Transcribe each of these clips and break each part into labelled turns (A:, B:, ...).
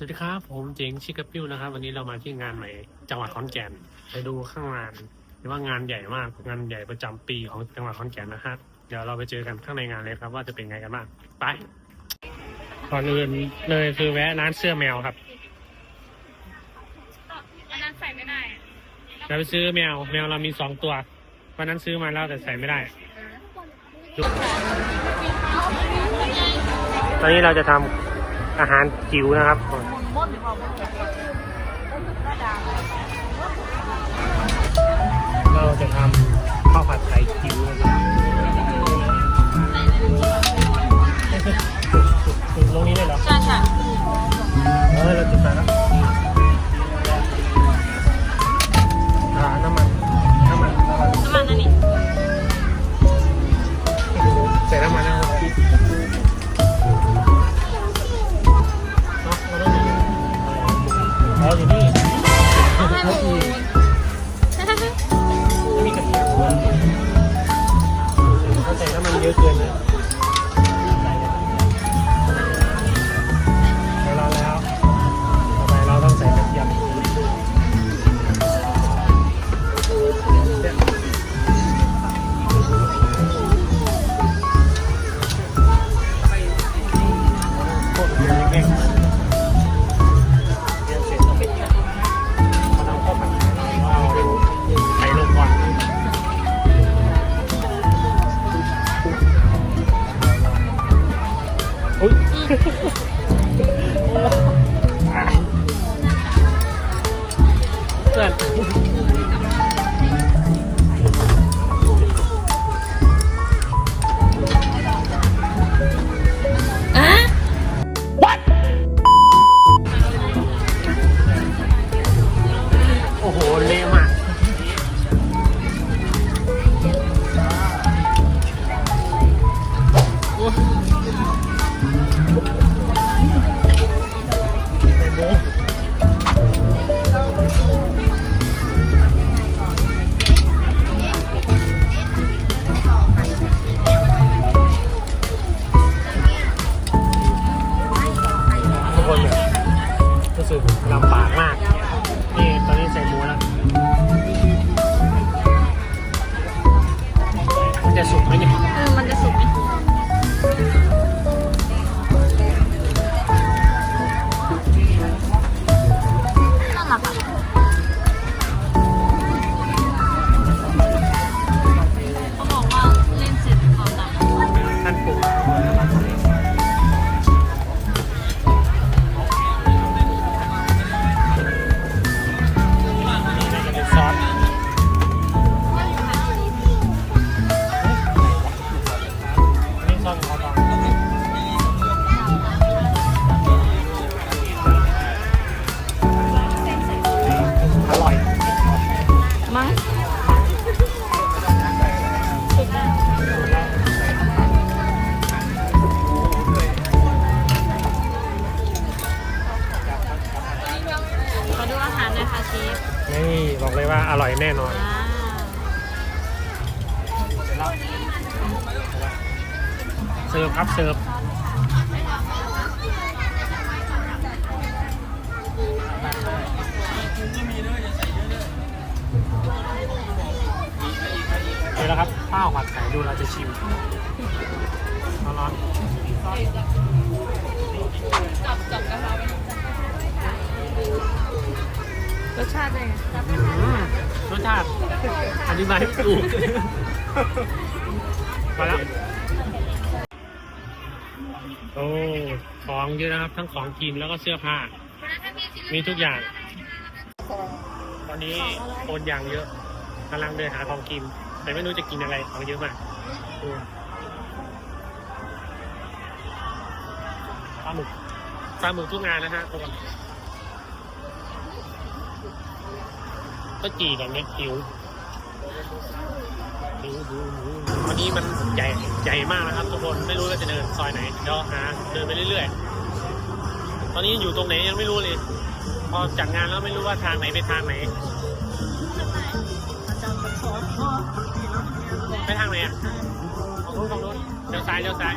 A: สวัสดีครับ ผมเจ๋งชิคกปิ้วนะครับ วันนี้เรามาที่งานใหม่จังหวัดขอนแก่นไปดูข้างงานเรียกว่างานใหญ่มากงานใหญ่ประจำปีของจังหวัดขอนแก่นนะฮะเดี๋ยวเราไปเจอกันข้างในงานเลยครับ ว่าจะเป็นไงกันบ้างไปก่อนอื่นเลยคือแวะร้านเสื้อแมวครับ
B: อันนั้นใส่ไม่ได้
A: เราไปซื้อแมว แมวเรามีสองตัววันนั้นซื้อมาแล้วแต่ใส่ไม่ได้ ตอนนี้เราจะทำ อาหารจิ๋วนะครับ เบอกเลยว่าอร่อยแน่นอน เสิร์ฟครับเสิร์ฟนี่แล้วครับข้าวผัดไข่ดูเราจะชิมร้อน
B: จับจับกระเพราไป รสชาติเป็นไง
A: อื้อหือรสชาติอธิบายไม่ถูกมาแล้วโอ้ของเยอะนะครับ ทั้งของกินแล้วก็เสื้อผ้า มีทุกอย่าง ตอนนี้คนอย่างเยอะกำลังเดินหาของกิน แต่ไม่รู้จะกินอะไรของเยอะมากปลาหมึกปลาหมึกทุกงานนะฮะทุกคน ก็จีแบบนี้หิวหิวหิววันนี้มันใหญ่ใหญ่มากนะครับทุกคนไม่รู้ว่าจะเดินซอยไหนเดี๋ยวหาเดินไปเรื่อยๆ ตอนนี้อยู่ตรงไหนยังไม่รู้เลย พอจัดงานแล้วไม่รู้ว่าทางไหนไปทางไหนไปทางไหนอะฝั่งนู้นฝั่งนู้นเลี้ยวซ้ายเลี้ยวซ้าย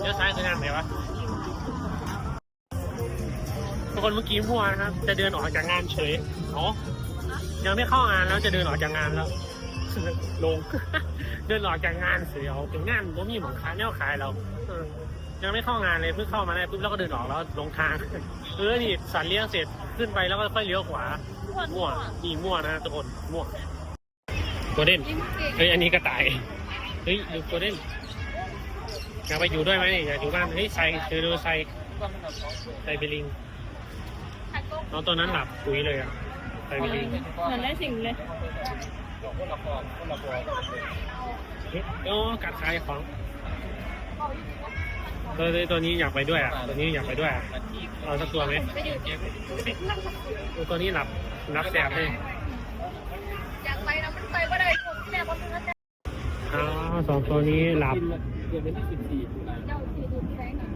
A: เลี้ยวซ้ายคือทางไหนวะทุกคนเมื่อกี้มั่วนะครับ จะเดินออกจากงานเฉย อ๋อยังไม่เข้างานแล้วจะเดินออกจากงานแล้ว ลง เดินออกจากงานเสียเอาถึงงานว่ามีหมองค้ายแนวขายเราเออยังไม่เข้างานเลยเพิ่งเข้ามาได้ปุ๊บแล้วก็เดินออกแล้วลงทางเออนี่สันเลี้ยงเสร็จขึ้นไปแล้วก็ค่อยเลี้ยวขวามั่วนี่มั่วนะทุกคนมั่วโกลเด้นเฮ้ยอันนี้กระต่ายเฮ้ยดูโกลเด้นอยากไปอยู่ด้วยไหมเนี่ยอยากอยู่บ้านเฮ้ยใส่เธอดูใส่ใส่ไปลิงน้องตัวนั้นหลับปุ๋ยเลยอะ ใส่ไปลิง
B: เหมือนได้สิ่งเลย
A: เฮ้ยโอ้กัดขายของตัวตัวนี้อยากไปด้วยอะ ตัวนี้อยากไปด้วยอะเอาสักตัวไหมตัวนี้หลับนับแสบเลย
B: อยากไปนะมันไปก็ได้ผมแม่คนนึงนะ
A: อ๋อสองตัวนี้หลับ
B: เจ้าสีดูแสงอะ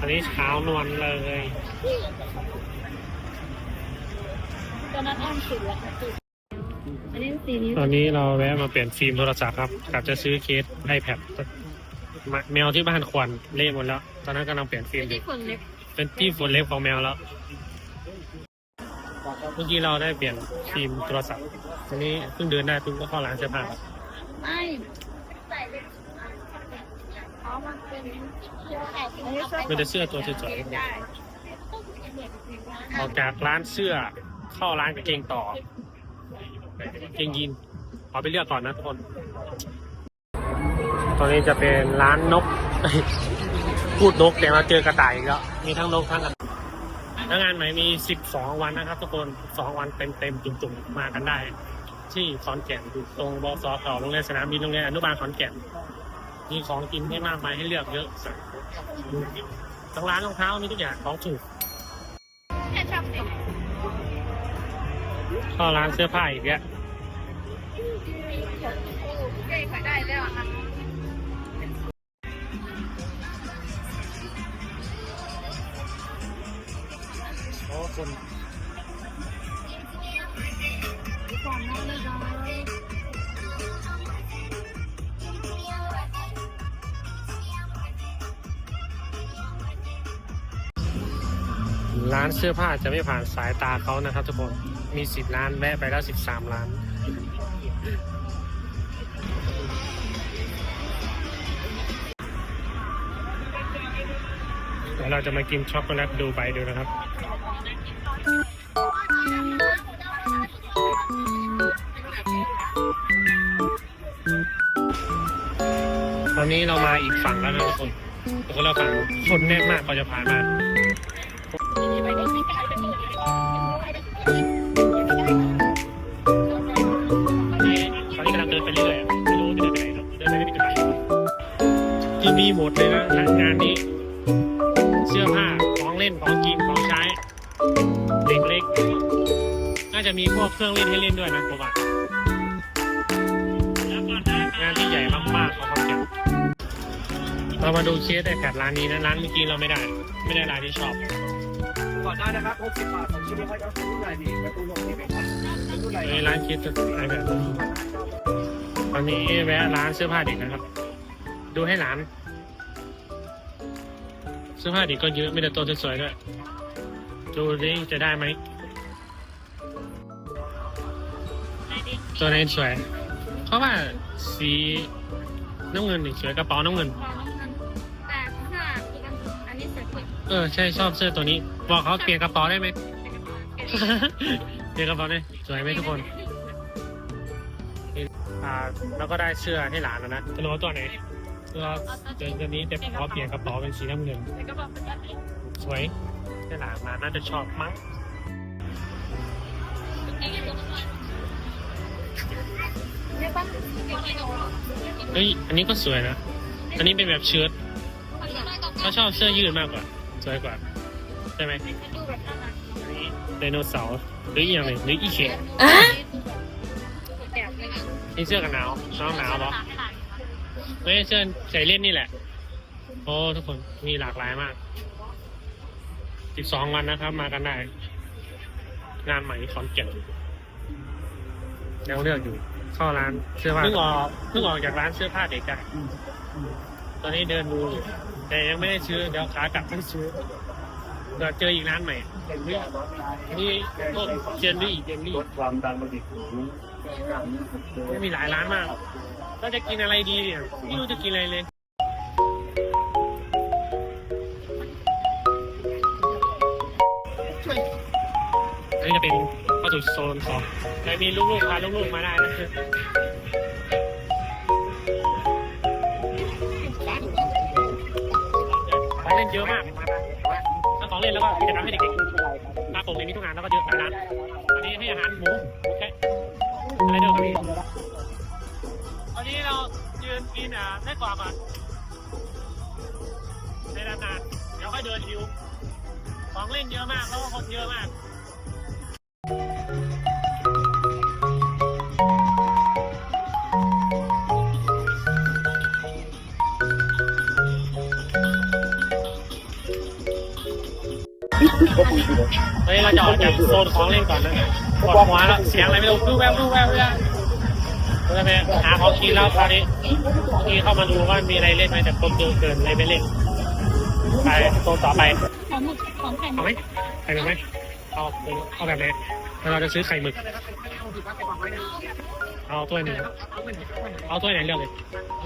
A: อันนี้เช้านวลเลย
B: ตอนนั้นอ้อมสุดแล้วอันนี้สีนี้
A: ตอนนี้เราแวะมาเปลี่ยนฟิล์มโทรศัพท์ครับกลับจะซื้อเคส iPad มาแมวที่บ้านควันเละหมดแล้ว ตอนนั้นกำลังเปลี่ยนฟิล์มอยู่
B: ที่คนเล็ก
A: เป็นที่ฝนเล็บของแมวแล้วเมื่อกี้เราได้เปลี่ยนฟิล์มโทรศัพท์ตอนนี้เพิ่งเดินได้เพิ่งก็เข้าร้านเสื้อผ้า
B: ไม่ใส่เป็นอ๋อมันเป็นเสื้อแขน
A: ไม่ได้เสื้อตัวสวยๆออกจากร้านเสื้อ เข้าร้านกางเกงต่อเกงยีนขอไปเลือกก่อนนะทุกคน ตอนนี้จะเป็นร้านนก พูดนกแต่มาเจอกระต่ายอีกแล้วมีทั้งนกทั้งกระต่ายแล้วงานใหม่มี 12 วันนะครับทุกคน2วันเต็มๆจุ่มๆมากันได้ ที่ขอนแก่นอยู่ตรงบสเก่าโรงเรียนสนามบินโรงเรียนอนุบาลขอนแก่นมีของกินให้มากมายให้เลือกเยอะทั้งร้านรองเท้ามีทุกอย่างของถูก
B: เข้า
A: ร้านเสื้อผ้าอีกแล้ว
B: เก่งไปได้แล้วอะ
A: โอ้คนร้านเสื้อผ้าจะไม่ผ่านสายตาเขานะครับทุกคน มีสิบร้านแวะไปแล้วสิบสามร้านเดี๋ยวเราจะมากินช็อกโกแลตดูไบดูนะครับ ตอนนี้เรามาอีกฝั่งแล้วนะทุกคนคนละฝั่งคนแน่นมากกว่าจะผ่านมา ดเลยนะงานนี้ เสื้อผ้าของเล่นของกินของใช้ เด็กเล็ก น่าจะมีพวกเครื่องเล่นให้เล่นด้วยนะผมว่างานที่ใหญ่มากๆของเขาเก็บเรามาดูเคสไอแพดร้านนี้นะร้านเมื่อกี้เราไม่ได้ ไม่ได้ร้านที่ชอบ
C: ก่อนได้นะครับ60บาทสองชิ้นเขาจะซื้อรุ่นไหนดีการ์ตูน60เองครับเป็นรุ่นไหน
A: ในร้านคิดไอแพดตอนนี้แวะร้านเสื้อผ้าเด็กนะครับ ดูให้หลานเสื้อผ้าเด็กก็เยอะไม่แต่ตัวสวยๆด้วยดูดิจะได้ไหมตัวไหนสวยเพราะว่าสีน้ำเงินนี่สวยกระเป๋าน้ำเงิน
B: แต่ถ้าอันนี้สวยกว่า
A: เออใช่ชอบเสื้อตัวนี้ บอกเขาเปลี่ยนกระเป๋าได้ไหม เปลี่ยนกระเป๋าได้สวยไหมทุกคนอ่าแล้วก็ได้เสื้อให้หลานแล้วนะจะรู้ว่าตัวไหน ตัวตัวตัวนี้แต่ขอเปลี่ยนกระเป๋าเป็นสีน้ำเงิน
B: แต่ก็บอกเป็นแบบนี้
A: สวยให้หลานมาน่าจะชอบมั้งเฮ้ยอันนี้ก็สวยนะ อันนี้เป็นแบบเชิ้ตเขาชอบเสื้อยืดมากกว่า สวยกว่า ใช่ไหม
B: ดูแบบน่ารัก
A: อันนี้ไดโนเสาร์หรืออีกอย่างหนึ่งหรืออีเขน
B: แบบเลย
A: นี่เสื้อกันหนาวน้องหนาวเหรอ ไม่ใช่เสื้อใส่เล่นนี่แหละ โอ้ทุกคนมีหลากหลายมาก12วันนะครับ มากันได้ งานใหม่ขอนแก่นยังเลือกอยู่เข้าร้านเสื้อผ้าเพิ่งออกเพิ่งออกจากร้านเสื้อผ้าเด็กกันตอนนี้เดินดูอยู่แต่ยังไม่ได้ซื้อเดี๋ยวขากลับต้องซื้อเกิดเจออีกร้านใหม่ นี่พวกเจนลี่เจนลี่
C: ลดความดันโลหิตสูง
A: ไม่มีหลายร้านมากก็จะกินอะไรดีเนี่ยไม่รู้จะกินอะไรเลยอันนี้จะเป็นเข้าสู่โซนของแต่มีลูกๆพาลูกๆมาได้นะของเล่นเยอะมากทั้งของเล่นแล้วก็กิจกรรมให้เด็กๆ หน้าปกเลยมีทุกงานแล้วก็เยอะหลายร้านอันนี้ให้อาหารหมูหมูแค่อะไรเดิมก็มีตอนนี้เรายืนกินอะได้กว่าก่อนในร้านนานเดี๋ยวค่อยเดินหิวของเล่นเยอะมากแล้วก็คนเยอะมาก อกจากโซนของเล่นก่อนนะปวดหัวแล้วเสียงอะไรไม่รู้ดูแววดูแววดูแววเราจะไปหาของกินแล้วตอนนี้ที่เข้ามาดูว่ามีอะไรเล่นไหมแต่คนเกินเกินเลยไม่เล่นไปโซนต่อไป
B: ของหมึกของไข่
A: เอาไหมไข่หมึกไหมเอาเอาแบบไหนแล้วเราจะซื้อไข่หมึกเอาถ้วหนึ่งเอาถ้วไหนเลือกเลย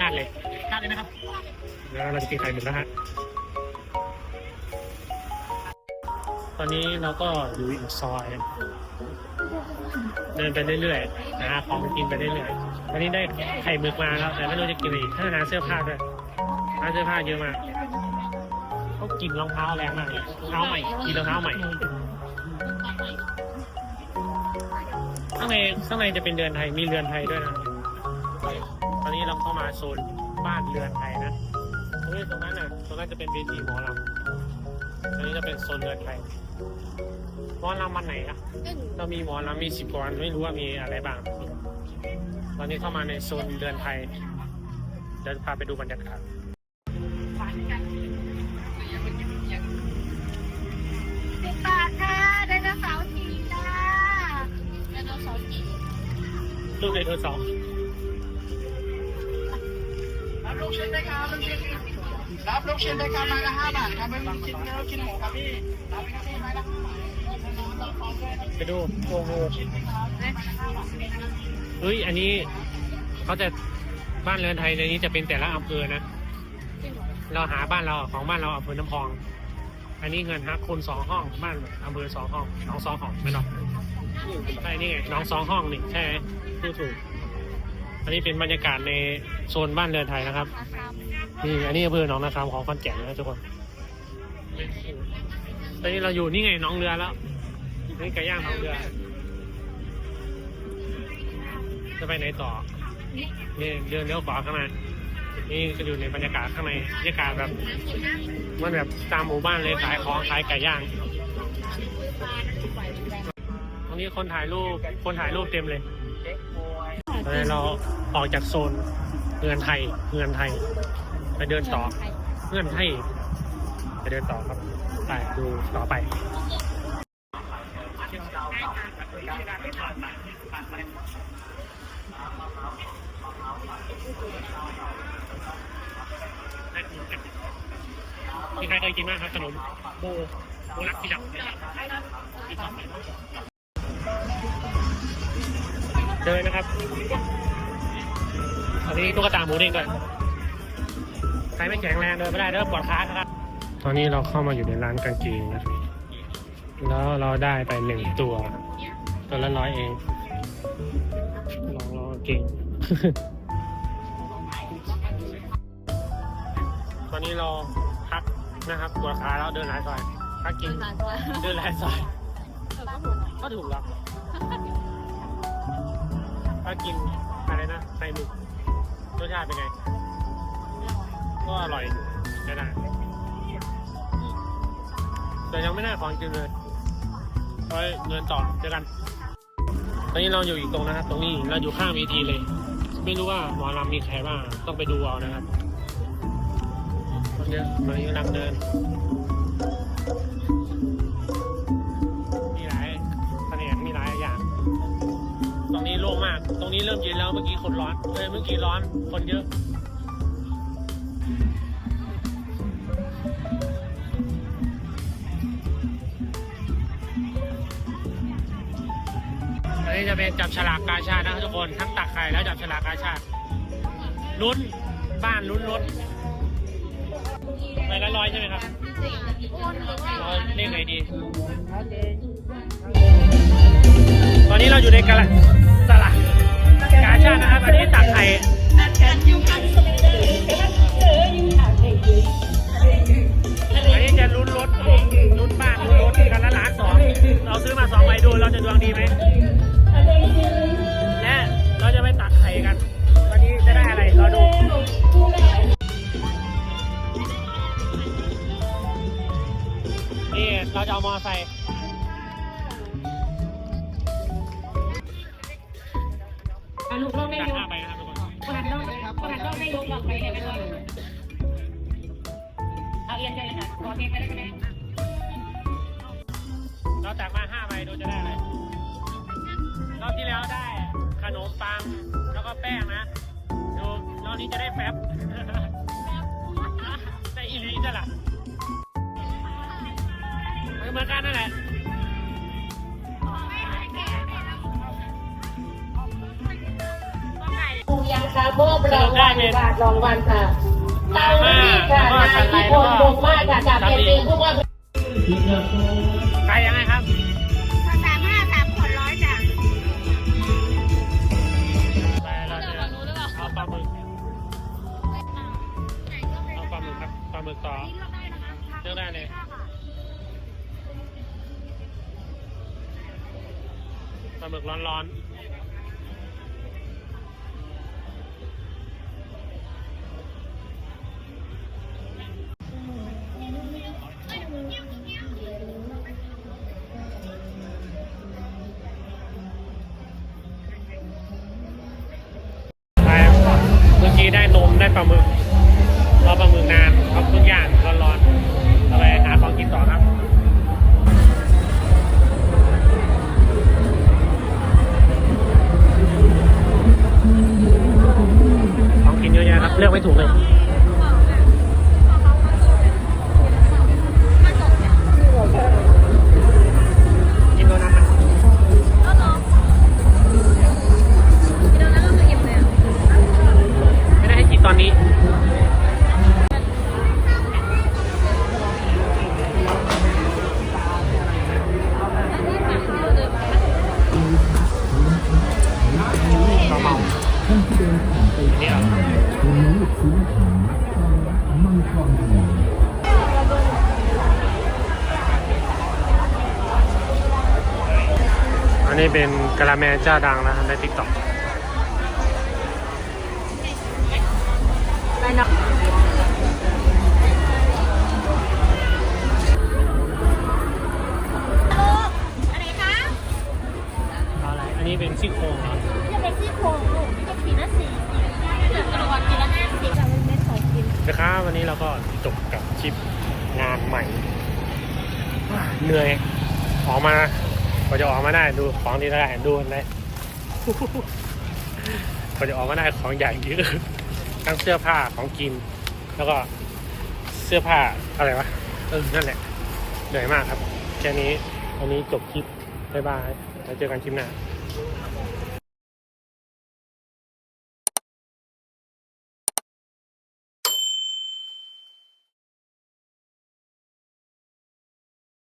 A: นาดเลยนาดเลยนะครับแล้วเราจะกินไข่หมึกแล้วฮะ ตอนนี้เราก็อยู่อีกซอย เดินไปเรื่อยๆหาของกินไปเรื่อยๆตอนนี้ได้ไข่หมึกมาแล้วแต่ไม่รู้จะกินอะไรอีกถ้าหาเสื้อผ้าด้วยหาเสื้อผ้าเยอะมากเขากินรองเท้าแรงมากเลยรองเท้าใหม่กินรองเท้าใหม่ข้างในข้างในจะเป็นเรือนไทยมีเรือนไทยด้วยนะตอนนี้เราเข้ามาโซนบ้านเรือนไทยนะตรงนั้นน่ะตรงนั้นจะเป็นเวทีหมอลำตรงนี้จะเป็นโซนเรือนไทย หมอลำวันไหนอะเรามีหมอลำมีสิบกว่าวันไม่รู้ว่ามีอะไรบ้าง ตอนนี้เข้ามาในโซนเรือนไทยเดี๋ยวพาไปดูบรรยากาศ
B: สิบบาทค่ะไดโนเสาร์จีจ้าไดโนเสาร์จี
A: รูปไดโนเสาร์
C: รับลูกชิ้นได้ครับลูกชิ้น รับลูกชิ้นได้ครับไม้ละห้าบาทครับไม่มีชิ้นเนื้อชิ้นหมูครับพี่รับไปครับพี่ไม้ละห้าบาท
A: ไปดูโอ้โหเฮ้ยอันนี้เขาจะบ้านเรือนไทยในนี้จะเป็นแต่ละอำเภอนะเราหาบ้านเราของบ้านเราอำเภอน้ำพอง อันนี้เงินฮักคนสองห้องบ้านอำเภอสองห้องน้องสองห้องไม่หรอกใช่นี่ไงน้องสองห้องนี่ใช่ไหมพูดถูกอันนี้เป็นบรรยากาศในโซนบ้านเรือนไทยนะครับ นี่อันนี้อำเภอหนองนาคำของขอนแก่นนะทุกคนตอนนี้เราอยู่นี่ไงหน้องเรือแล้วนี่ไก่ย่างหน้องเรือ จะไปไหนต่อนี่เดินเลี้ยวขวาข้างในนี่ก็อยู่ในบรรยากาศข้างในบรรยากาศแบบมันแบบตามหมู่บ้านเลยขายของขายไก่ย่างตรงนี้คนถ่ายรูปคนถ่ายรูปเต็มเลยตอนนี้เราออกจากโซนเงินไทยเงินไทย ไปเดินต่อเงินไทยไปเดินต่อครับไปดูต่อไปมีใครเคยกินบ้างครับขนมโบโบรักที่ดับเจอนะครับอันนี้ตุ๊กตาหมูเด้งด้วย ใครไม่แข็งแรงเดินไม่ได้เด้อปวดขานะครับ ตอนนี้เราเข้ามาอยู่ในร้านกางเกงนะแล้วเราได้ไปหนึ่งตัว ตัวละร้อยเองลองลองเก่ง ตอนนี้เราพักนะครับปวดขาแล้วเดินหลายซอยพักกินเดินหลายซอยก็ถูกแล้วพักกินอะไรนะไข่หมึกรสชาติเป็นไง ก็อร่อยอยู่ใช่ได้แต่ยังไม่ได้ของกินเลยไว้เงินต่อเจอกัน ตอนนี้เราอยู่อีกตรงนะครับ ตรงนี้เราอยู่ข้างเวทีเลย ไม่รู้ว่าหมอลำมีใครบ้างต้องไปดูเอานะครับคนเยอะตอนนี้กำลังเดิน มีหลายแขนงมีหลายอย่าง ตรงนี้โล่งมาก ตรงนี้เริ่มเย็นแล้วเมื่อกี้คนร้อน เอ้ยเมื่อกี้ร้อนคนเยอะ อันนี้จะเป็นจับฉลากกาชาตินะครับทุกคนทั้งตักไข่แล้วจับฉลากกาชาติลุ้นบ้านลุ้นรถไปละร้อยใช่ไหมครับร้อยเไงดี ตอนนี้เราอยู่ในกระสลากกาชาตินะครับตอนนี้ตักไข่ อันนี้จะลุ้นรถลุ้นบ้านลุ้นรถกันละล้านสองเราซื้อมาสองใบดูเราจะดวงดีไหม มา
D: ห้า
A: ใบดูจะได้อะไรรอบที่แล้วได้ขนมปังแล้วก็แป้งนะดูรอบนี้จะได้แฟบได้อีหลีจ้ะล่ะเหมือนกันนั่นแหละ
D: ยังค่ะมอบรางวัลบาทรางวัลค่ะเตารีดค่ะนายที่พลบงมากค่ะจากเป็นเป็นผู้ว่า
A: ใครยังไงครับ ได้เลยปลาหมึกร้อนๆ อันนี้เป็นกะละแมเจ้าดังนะครับในทิกตอกอะไรอันนี้เป็นซี่โครงเหรอ เราก็จบกับคลิปงานใหม่ เหนื่อย ออกมาก็จะออกมาได้ดูของที่ได้ดูเลยก็จะออกมาได้ของใหญ่เยอะทั้งเสื้อผ้าของกิน แล้วก็เสื้อผ้าอะไรวะเออนั่นแหละเหนื่อยมากครับ แค่นี้วันนี้จบคลิปบ๊ายบายแล้วเจอกันคลิปหน้า